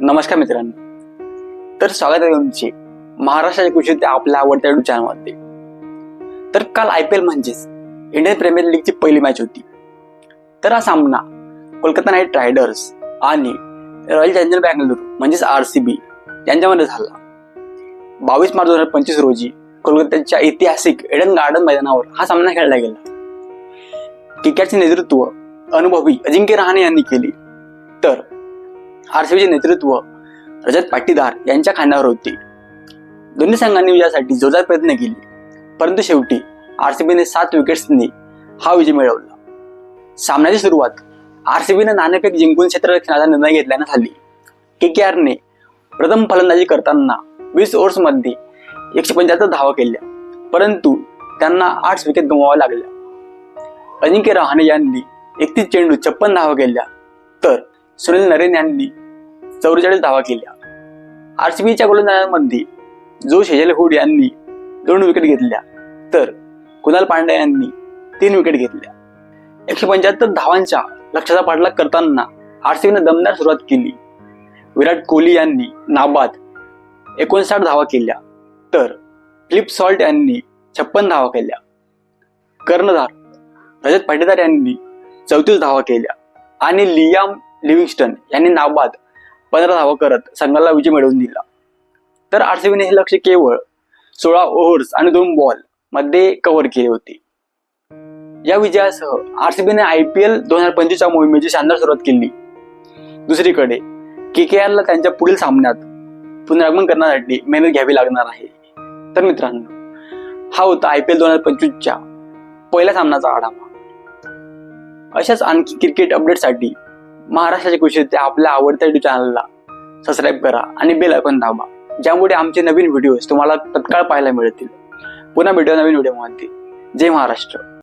नमस्कार मित्रांनो. तर स्वागत आहे तुमचे महाराष्ट्राच्या कृषी ते आपल्या आवडत्या युट्यूब चॅनलमध्ये तर काल आय पी एल म्हणजेच इंडियन प्रीमियर लीगची पहिली मॅच होती. तर हा सामना कोलकाता नाईट रायडर्स आणि रॉयल चॅलेंजर बँगलोर म्हणजेच आर सी बी यांच्यामध्ये झाला. बावीस मार्च दोन हजार पंचवीस रोजी कोलकात्याच्या ऐतिहासिक एडन गार्डन मैदानावर हा सामना खेळला गेला. क्रिकेटचे नेतृत्व अनुभवी अजिंक्य रहाणे यांनी केली. तर आरसीबीचे नेतृत्व रजत पाटीदार यांच्या खांद्यावर होते. दोन्ही संघांनी विजयासाठी जोरदार प्रयत्न केले. परंतु शेवटी आरसीबीने सात विकेट्सने हा विजय मिळवला. सामन्याची सुरुवात आरसीबीने नाणेफेक जिंकून क्षेत्ररक्षणाचा निर्णय घेतल्याने झाली. के के आरने प्रथम फलंदाजी करताना वीस ओव्हर्समध्ये एकशे पंच्याहत्तर धावा केल्या. परंतु त्यांना आठ विकेट गमवाव्या लागल्या. अजिंक्य रहाणे यांनी एकतीस चेंडू छप्पन धावा केल्या. तर सुनील नरेन यांनी चौवेचाळीस धावा केल्या. आरसीबीच्या गोलंदाजांमध्ये जो शेजल हुड यांनी दोन विकेट घेतल्या तर कुणाल पांडे यांनी तीन विकेट घेतल्या. एकशे पंच्याहत्तर धावांच्या लक्षाचा पाठलाग करताना आरसीबीने दमदार सुरुवात केली. विराट कोहली यांनी नाबाद एकोणसाठ धावा केल्या तर फ्लिप सॉल्ट यांनी छप्पन धावा केल्या. कर्णधार रजत पाटीदार यांनी चौतीस धावा केल्या आणि लियाम लिव्हिंगस्टन यांनी नाबाद पंधरा धावा करत संघाला विजय मिळवून दिला. तर आरसीबीने हे लक्ष केवळ सोळा ओव्हर्स आणि दोन बॉलमध्ये कव्हर केले होते. या विजयासह आरसीबीने आय पी एल दोन हजार पंचवीसच्या मोहिमेची शानदार सुरुवात केली. दुसरीकडे के के आरला त्यांच्या पुढील सामन्यात पुनरागमन करण्यासाठी मेहनत घ्यावी लागणार आहे. तर मित्रांनो हा होता आय पी एल दोन हजार पंचवीसच्या पहिल्या सामन्याचा आढावा. अशाच आणखी क्रिकेट अपडेटसाठी महाराष्ट्राच्या कृषी ते आपल्या आवडत्या युट्यूब चॅनलला सबस्क्राईब करा आणि बेल आयकॉन दाबा. ज्यामुळे आमचे नवीन व्हिडिओज तुम्हाला तत्काळ पाहायला मिळतील. पुन्हा भेटूया नवीन व्हिडिओमध्ये जय महाराष्ट्र.